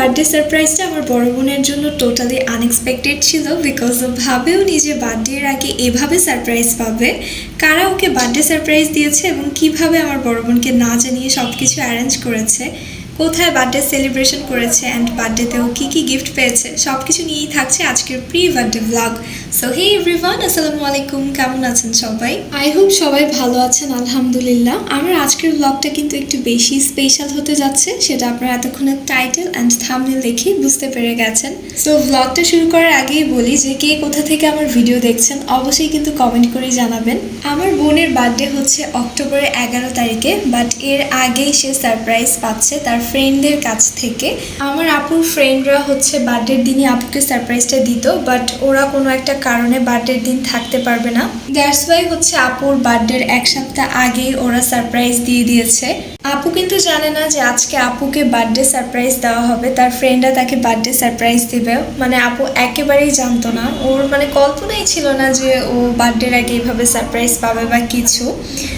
Birthday সারপ্রাইজটা আমার বড় বোনের জন্য টোটালি আনএক্সপেক্টেড ছিল বিকজ ভাবেও নিজে বার্থডে এর আগে এভাবে সারপ্রাইজ পাবে। কারা ওকে বার্থডে সারপ্রাইজ দিয়েছে এবং কীভাবে আমার বড় বোনকে না জানিয়ে সব কিছু অ্যারেঞ্জ করেছে? কোথায় বার্থডে সেলিব্রেশন করেছে অ্যান্ড বার্থডেতেও কী কী গিফট পেয়েছে সব কিছু নিয়েই থাকছে আজকের pre birthday blog so hey everyone আসসালামু আলাইকুম, কেমন আছেন সবাই? আই হোপ সবাই ভালো আছেন, আলহামদুলিল্লাহ। আমার আজকের ব্লগটা কিন্তু একটু বেশি স্পেশাল হতে যাচ্ছে, সেটা আপনারা এতক্ষণের টাইটেল অ্যান্ড থামনেল দেখেই বুঝতে পেরে গেছেন। সো ব্লগটা শুরু করার আগেই বলি যে কে কোথা থেকে আমার ভিডিও দেখছেন, অবশ্যই কিন্তু কমেন্ট করে জানাবেন। আমার বোনের বার্থডে হচ্ছে অক্টোবরের এগারো তারিখে বাট এর আগেই সে সারপ্রাইজ পাচ্ছে তার ফ্রেন্ডদের কাছ থেকে। আমার আপুর ফ্রেন্ডরা হচ্ছে বার্থডের দিনই আপুকে সারপ্রাইজটা দিত বাট ওরা কোনো একটা কারণে বার্থডের দিন থাকতে পারবে না। দ্যাটস ওয়াই হচ্ছে আপুর বার্থডের এক সপ্তাহ আগেই ওরা সারপ্রাইজ দিয়ে দিয়েছে। আপু কিন্তু জানে না যে আজকে আপুকে বার্থডে সারপ্রাইজ দেওয়া হবে। তার ফ্রেন্ডরা তাকে বার্থডে সারপ্রাইজ দিবে। মানে আপু একেবারেই জানতো না। ওর মানে কল্পনাই ছিল না যে ও বার্থডের আগে এইভাবে সারপ্রাইজ পাবে বা কিছু।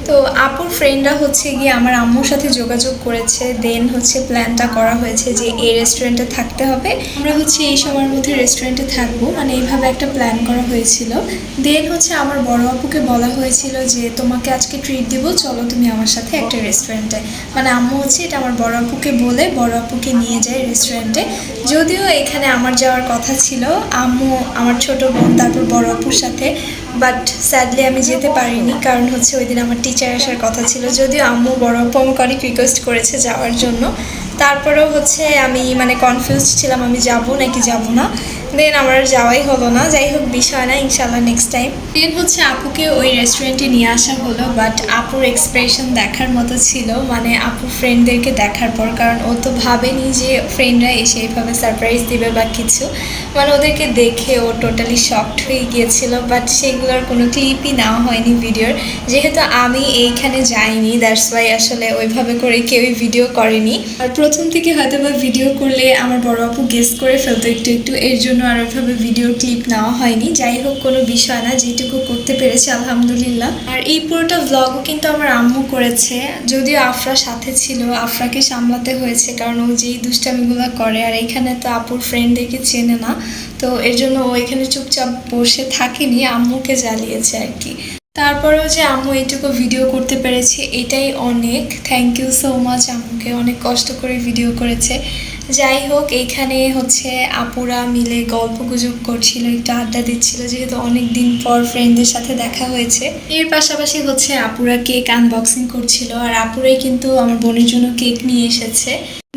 তো আপুর ফ্রেন্ডরা হচ্ছে গিয়ে আমার আম্মুর সাথে যোগাযোগ করেছে। দেন হচ্ছে প্ল্যানটা করা হয়েছে যে এই রেস্টুরেন্টে থাকতে হবে। আমরা হচ্ছে এই সময়ের মধ্যে রেস্টুরেন্টে থাকব। মানে এইভাবে একটা প্ল্যান করা হয়েছিল। দেন হচ্ছে আমার বড় আপুকে বলা হয়েছিল যে, তোমাকে আজকে ট্রিট দিব। চলো তুমি আমার সাথে একটা রেস্টুরেন্টে মানে আম্মু হচ্ছে এটা আমার বড় আপুকে বলে, বড় আপুকে নিয়ে যায় রেস্টুরেন্টে যদিও এখানে আমার যাওয়ার কথা ছিল, আম্মু আমার ছোট বোন, তারপর বড় আপুর সাথে বাট স্যাডলি আমি যেতে পারিনি, কারণ হচ্ছে ওই দিন আমার টিচার আসার কথা ছিল। যদিও আম্মু বড় আপু আমাকে অনেক রিকোয়েস্ট করেছে যাওয়ার জন্য। তারপরেও হচ্ছে আমি মানে কনফিউজ ছিলাম, আমি যাব নাকি যাব না। দেন আমার যাওয়াই হলো না। যাই হোক, বিষয় না ইনশাল্লাহ নেক্সট টাইম দেন হচ্ছে আপুকে ওই রেস্টুরেন্টে নিয়ে আসা হলো বাট আপুর এক্সপ্রেশন দেখার মতো ছিল। মানে আপু ফ্রেন্ডদেরকে দেখার পর, কারণ ও তো ভাবেনি যে ফ্রেন্ডরা এসে এইভাবে সারপ্রাইজ দিবে বা কিছু। মানে ওদেরকে দেখে ও টোটালি শকড হয়ে গিয়েছিল বাট সেগুলোর কোনো ক্লিপই নেওয়া হয়নি ভিডিওর যেহেতু আমি এইখানে যাইনি দ্যাটস ওয়াই আসলে ওইভাবে করে কেউই ভিডিও করেনি। আর প্রথম থেকে হয়তো বা ভিডিও করলে আমার বড় আপু গেস করে ফেলতো একটু একটু, এর জন্য আর ওইভাবে ভিডিও ক্লিপ নেওয়া হয়নি। যাই হোক, কোনো বিষয় না, যেটুকু করতে পেরেছি, আলহামদুলিল্লাহ। আর এই পুরোটা ভ্লগও কিন্তু আমার আম্মু করেছে। যদিও আফরা সাথে ছিল, আফরাকে সামলাতে হয়েছে, কারণ ও যেই দুষ্টামিগুলো করে, আর এখানে তো আপুর ফ্রেন্ডদেরকে চেনে না, তো এর জন্য ও এখানে চুপচাপ বসে থাকেনি, আম্মুকে জ্বালিয়েছে আর কি। তারপরেও যে আম্মু এইটুকু ভিডিও করতে পেরেছে, এটাই অনেক। থ্যাংক ইউ সো মাচ আম্মুকে। অনেক কষ্ট করে ভিডিও করেছে। যাই হোক এইখানে হচ্ছে আপুরা মিলে গল্প গুজব করছিল, একটু আড্ডা দিচ্ছিল, যেহেতু অনেক দিন পর ফ্রেন্ডদের সাথে দেখা হয়েছে। এর পাশাপাশি হচ্ছে আপুরা কেক আনবক্সিং করছিল, আর আপুরাই কিন্তু আমার বোনের জন্য কেক নিয়ে এসেছে।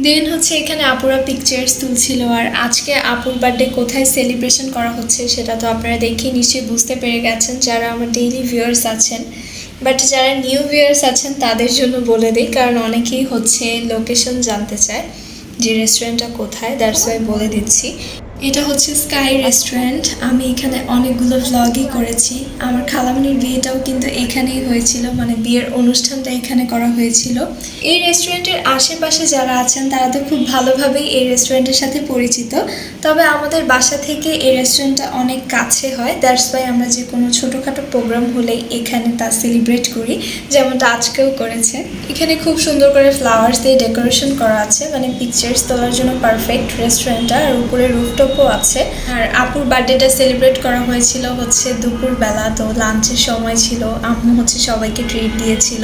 দেন হচ্ছে এখানে আপুরা পিকচার্স তুলছিল, আর আজকে আপুর বার্থডে কোথায় সেলিব্রেশন করা হচ্ছে সেটা তো আপনারা দেখেই নিশ্চয়ই বুঝতে পেরে গেছেন, যারা আমার ডেইলি ভিউয়ার্স আছেন। বাট যারা নিউ ভিউয়ার্স আছেন, তাদের জন্য বলে দিই, কারণ অনেকেই হচ্ছে লোকেশন জানতে চায়। যে রেস্টুরেন্টটা কোথায় দ্যাটস ওয়াই বলে দিচ্ছি। এটা হচ্ছে স্কাই রেস্টুরেন্ট আমি এখানে অনেকগুলো ভ্লগই করেছি। আমার খালামনির বিয়েটাও কিন্তু এখানেই হয়েছিল মানে বিয়ের অনুষ্ঠানটা এখানে করা হয়েছিল। এই রেস্টুরেন্টের আশেপাশে যারা আছেন, তারা তো খুব ভালোভাবেই এই রেস্টুরেন্টের সাথে পরিচিত। তবে আমাদের বাসা থেকে এই রেস্টুরেন্টটা অনেক কাছে হয়। দ্যাটস ওয়াই আমরা যে কোনো ছোটোখাটো প্রোগ্রাম হলেই এখানে তা সেলিব্রেট করি, যেমনটা আজকেও করেছে। এখানে খুব সুন্দর করে ফ্লাওয়ার্স দিয়ে ডেকোরেশন করা আছে। মানে পিকচার্স তোলার জন্য পারফেক্ট রেস্টুরেন্টটা আর উপরে রুফটপও আছে। আর আপুর বার্থডেটা সেলিব্রেট করা হয়েছিল হচ্ছে দুপুরবেলা তো লাঞ্চের সময় ছিল। আম্মু হচ্ছে সবাইকে ট্রিট দিয়েছিল।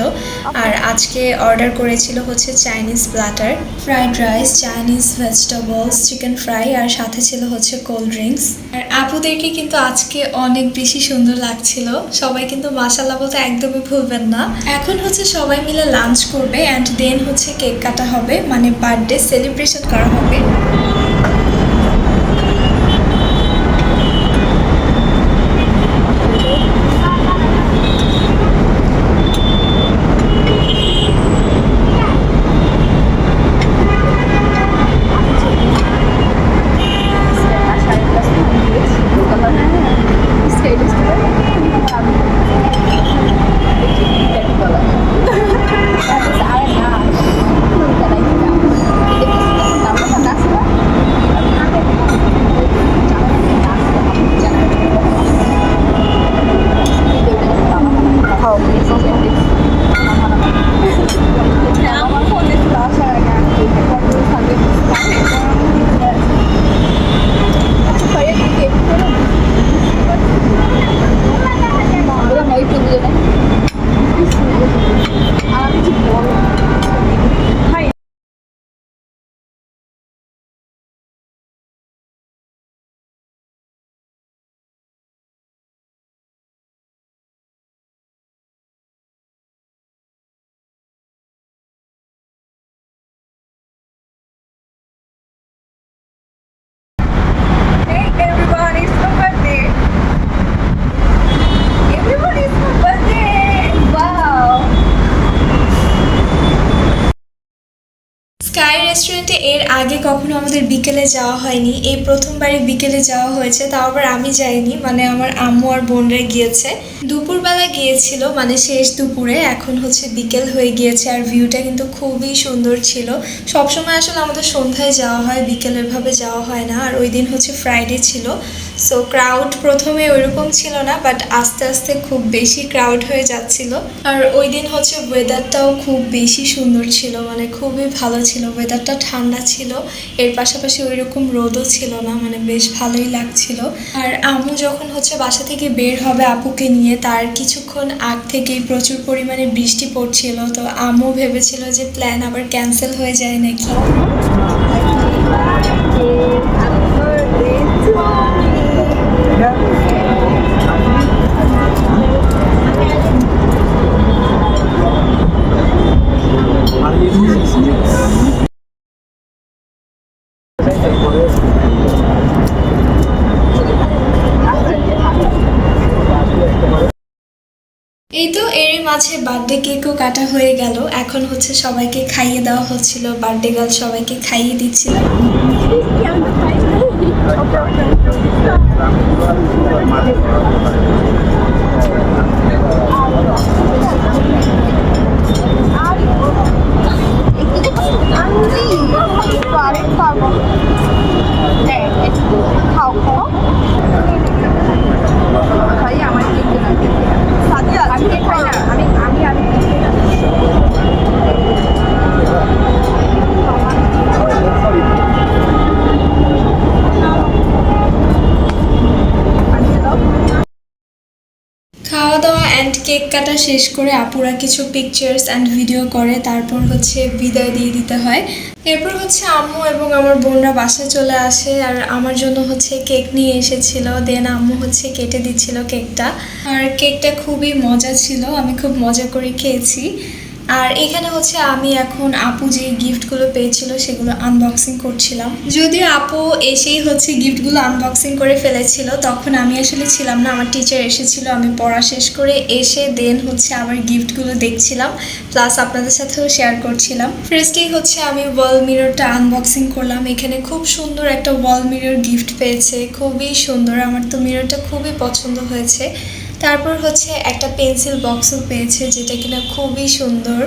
আর আজকে অর্ডার করেছিল হচ্ছে Chinese platter fried rice Chinese vegetables chicken fry আর সাথে ছিল হচ্ছে কোল্ড ড্রিঙ্কস আর আপুদেরকে কিন্তু আজকে অনেক বেশি সুন্দর লাগছিল। সবাই কিন্তু মাসাল্লাহ বলতে একদমই ভুলবেন না। এখন হচ্ছে সবাই মিলে লাঞ্চ করবে অ্যান্ড দেন হচ্ছে কেক কাটা হবে মানে বার্থডে সেলিব্রেশন করা হবে। রেস্টুরেন্টে এর আগে কখনো আমাদের বিকেলে যাওয়া হয়নি। এই প্রথমবারই বিকেলে যাওয়া হয়েছে, তাও আবার আমি যাইনি মানে আমার আম্মু আর বোনরা গিয়েছে। দুপুরবেলা গিয়েছিল মানে শেষ দুপুরে, এখন হচ্ছে বিকেল হয়ে গিয়েছে আর ভিউটা কিন্তু খুবই সুন্দর ছিল। সবসময় আসলে আমাদের সন্ধ্যায় যাওয়া হয়, বিকেলের ভাবে যাওয়া হয় না, আর ওই দিন হচ্ছে ফ্রাইডে ছিল। সো ক্রাউড প্রথমে ওইরকম ছিল না বাট আস্তে আস্তে খুব বেশি ক্রাউড হয়ে যাচ্ছিল। আর ওই দিন হচ্ছে ওয়েদারটাও খুব বেশি সুন্দর ছিল মানে খুবই ভালো ছিল। ওয়েদারটা ঠান্ডা ছিল, এর পাশাপাশি ওই রকম রোদও ছিল না মানে বেশ ভালোই লাগছিল। আর আম্মু যখন হচ্ছে বাসা থেকে বের হবে আপুকে নিয়ে, তার কিছুক্ষণ আগ থেকেই প্রচুর পরিমাণে বৃষ্টি পড়ছিল। তো আম্মু ভেবেছিল যে প্ল্যান আবার ক্যান্সেল হয়ে যায় নাকি। মাঝে বার্থডে কেকও কাটা হয়ে গেল। এখন হচ্ছে সবাইকে খাইয়ে দেওয়া হচ্ছিল। বার্থডে গার্ল সবাইকে খাইয়ে দিচ্ছিলাম আরেক খাব হ্যাঁ একটু খাও খাও ভাই আমার কেক না সাদিয়া আমি কেক খাই না আমি আমি আমি খাওয়া দাওয়া অ্যান্ড কেক কাটা শেষ করে আপুরা কিছু পিকচার্স অ্যান্ড ভিডিও করে, তারপর হচ্ছে বিদায় দিয়ে দিতে হয়। এরপর হচ্ছে আম্মু এবং আমার বোনরা বাসায় চলে আসে আর আমার জন্য হচ্ছে কেক নিয়ে এসেছিল। দেন আম্মু হচ্ছে কেটে দিচ্ছিল কেকটা। আর কেকটা খুবই মজা ছিল, আমি খুব মজা করে খেয়েছি। আর এখানে হচ্ছে আমি এখন আপু যে গিফটগুলো পেয়েছিল সেগুলো আনবক্সিং করছিলাম। যদিও আপু এসেই হচ্ছে গিফটগুলো আনবক্সিং করে ফেলেছিল, তখন আমি আসলে ছিলাম না, আমার টিচার এসেছিল, আমি পড়া শেষ করে এসে দেন হচ্ছে আবার গিফটগুলো দেখছিলাম প্লাস আপনাদের সাথেও শেয়ার করছিলাম। ফার্স্টেই হচ্ছে আমি ওয়াল মিররটা আনবক্সিং করলাম, এখানে খুব সুন্দর একটা ওয়াল মিরর গিফট পেয়েছে, খুবই সুন্দর, আমার তো মিররটা খুবই পছন্দ হয়েছে। তারপর হচ্ছে একটা পেন্সিল বক্সও পেয়েছে যেটা কিনা খুবই সুন্দর।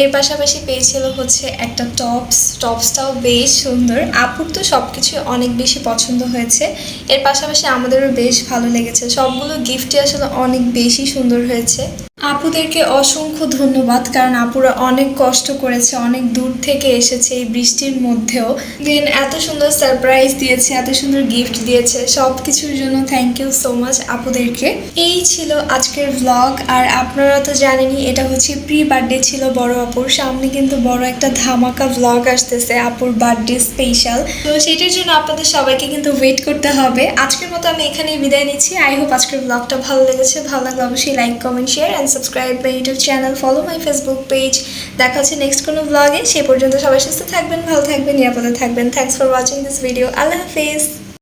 এর পাশাপাশি পেয়েছিল হচ্ছে একটা টপস, টপসটাও বেশ সুন্দর। আপুর তো সব কিছু অনেক বেশি পছন্দ হয়েছে। এর পাশাপাশি আমাদেরও বেশ ভালো লেগেছে। সবগুলো গিফটই আসলে অনেক বেশি সুন্দর হয়েছে। আপুদেরকে অসংখ্য ধন্যবাদ, কারণ আপুরা অনেক কষ্ট করেছে, অনেক দূর থেকে এসেছে এই বৃষ্টির মধ্যেও। দেন এত সুন্দর সারপ্রাইজ দিয়েছে, এত সুন্দর গিফট দিয়েছে সব কিছুর জন্য থ্যাংক ইউ সো মাচ আপুদেরকে। এই ছিল আজকের ভ্লগ আর আপনারা তো জানেনই, এটা হচ্ছে প্রি বার্থডে ছিল বড় আপুর, সামনে কিন্তু বড় একটা ধামাকা ভ্লগ আসতেছে, আপুর বার্থডে স্পেশাল তো সেটার জন্য আপনাদের সবাইকে কিন্তু ওয়েট করতে হবে। আজকের মতো আমি এখানেই বিদায় নিচ্ছি আই হোপ আজকের ব্লগটা ভালো লেগেছে, ভালো লাগলে অবশ্যই like comment share subscribe my YouTube channel follow my Facebook page দেখা হচ্ছে নেক্সট কোনো ব্লগে সে পর্যন্ত সবাই সুস্থ থাকবেন, ভালো থাকবেন, নিরাপদে থাকবেন। Thanks for watching this video Allah Hafiz.